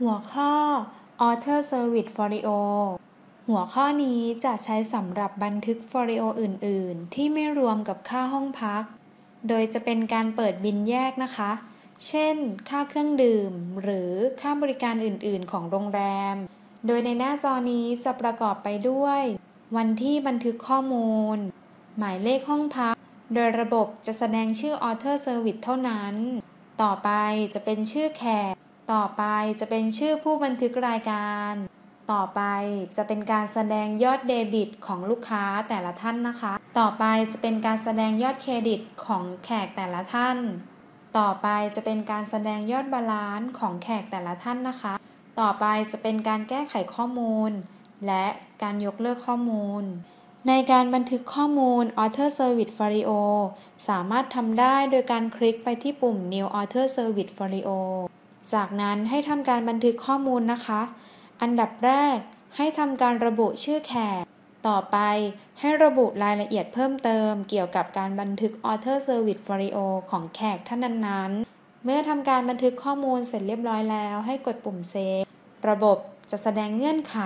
หัวข้อ Author Service Folio หัวข้อนี้จะใช้สำหรับบันทึก Folio อื่น ๆ ที่ไม่รวมกับค่าห้องพัก โดยจะเป็นการเปิดบินแยกนะคะ เช่น ค่าเครื่องดื่ม หรือค่าบริการอื่น ๆ ของโรงแรม โดยในหน้าจอนี้จะประกอบไปด้วย วันที่บันทึกข้อมูล หมายเลขห้องพัก โดยระบบจะแสดงชื่อ Author Service เท่านั้น ต่อไปจะเป็นชื่อแขก ต่อไปจะเป็นชื่อผู้บันทึกรายการ ต่อไปจะเป็นการแสดงยอดเดบิตของลูกค้าแต่ละท่านนะคะ ต่อไปจะเป็นการแสดงยอดเครดิตของแขกแต่ละท่าน ต่อไปจะเป็นการแสดงยอดบาลานซ์ของแขกแต่ละท่านนะคะ ต่อไปจะเป็นการแก้ไขข้อมูล และการยกเลิกข้อมูล ในการบันทึกข้อมูล Author Service Folio สามารถทำได้โดยการคลิกไปที่ปุ่ม New Author Service Folio จากนั้นให้ทำการบันทึกข้อมูลนะคะ อันดับแรกให้ทำการระบุชื่อแขก ต่อไปให้ระบุรายละเอียดเพิ่มเติม เกี่ยวกับการบันทึก Author Service Folio ของแขกท่านนั้นๆ เมื่อทำการบันทึกข้อมูลเสร็จเรียบร้อยแล้ว ให้กดปุ่มเซฟ ระบบจะแสดงเงื่อนไข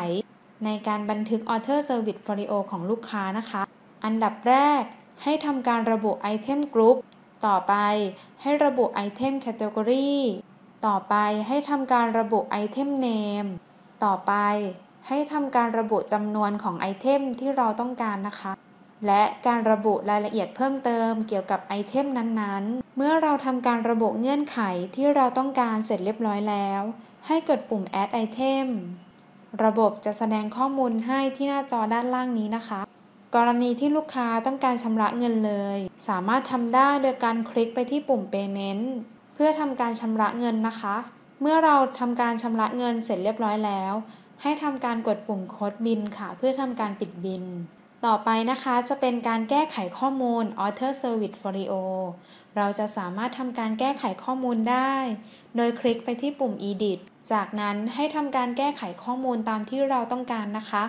ในการบันทึก Author Service Folio ของลูกค้านะคะ อันดับแรกให้ทำการระบุไอเทมกรุ๊ปต่อไปให้ระบุไอเทมแคตตากรี ต่อไปให้ทำการระบุไอเทมเนมต่อไปให้ทำการระบุจำนวนของไอเทมที่เราต้องการนะคะ และการระบุรายละเอียดเพิ่มเติมเกี่ยวกับไอเทมนั้นๆ เมื่อเราทำการระบุเงื่อนไขที่เราต้องการเสร็จเรียบร้อยแล้ว ให้กดปุ่ม add item ระบบจะแสดงข้อมูลให้ที่หน้าจอด้านล่างนี้นะคะ กรณีที่ลูกค้าต้องการชำระเงินเลย สามารถทำได้โดยการคลิกไปที่ปุ่ม payment เพื่อทำการชำระเงินนะคะ เมื่อเราทำการชำระเงินเสร็จเรียบร้อยแล้ว ให้ทำการกดปุ่มโค้ดบินค่ะ เพื่อทำการปิดบิน ต่อไปนะคะจะเป็นการแก้ไขข้อมูล Author Service Folio เราจะสามารถทำการแก้ไขข้อมูลได้ โดยคลิกไปที่ปุ่ม Edit จากนั้นให้ทำการแก้ไขข้อมูลตามที่เราต้องการนะคะ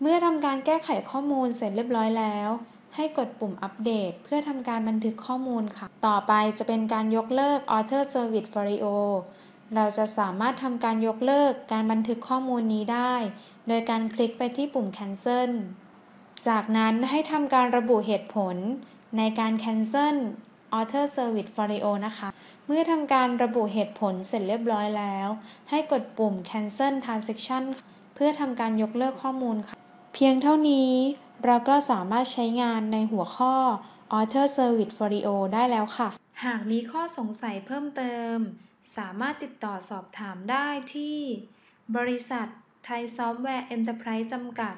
เมื่อทำการแก้ไขข้อมูลเสร็จเรียบร้อยแล้ว ให้กดปุ่มอัปเดต เพื่อทำการบันทึกข้อมูลค่ะ ต่อไปจะเป็นการยกเลิก Author Service Folio เราจะสามารถทำการยกเลิกการบันทึกข้อมูลนี้ได้ โดยการคลิกไปที่ปุ่ม Cancel จากนั้นให้ทำการระบุเหตุผลในการ Cancel Author Service Folio นะคะ เมื่อทำการระบุเหตุผลเสร็จเรียบร้อยแล้ว ให้กดปุ่ม Cancel Transaction เพื่อทำการยกเลิกข้อมูลค่ะ เพียงเท่านี้ เราก็สามารถใช้งานในหัวข้อ Author Service Folio ได้แล้วค่ะ หากมีข้อสงสัยเพิ่มเติม สามารถติดต่อสอบถามได้ที่ บริษัทไทยซอฟต์แวร์เอ็นเตอร์ไพรส์จำกัด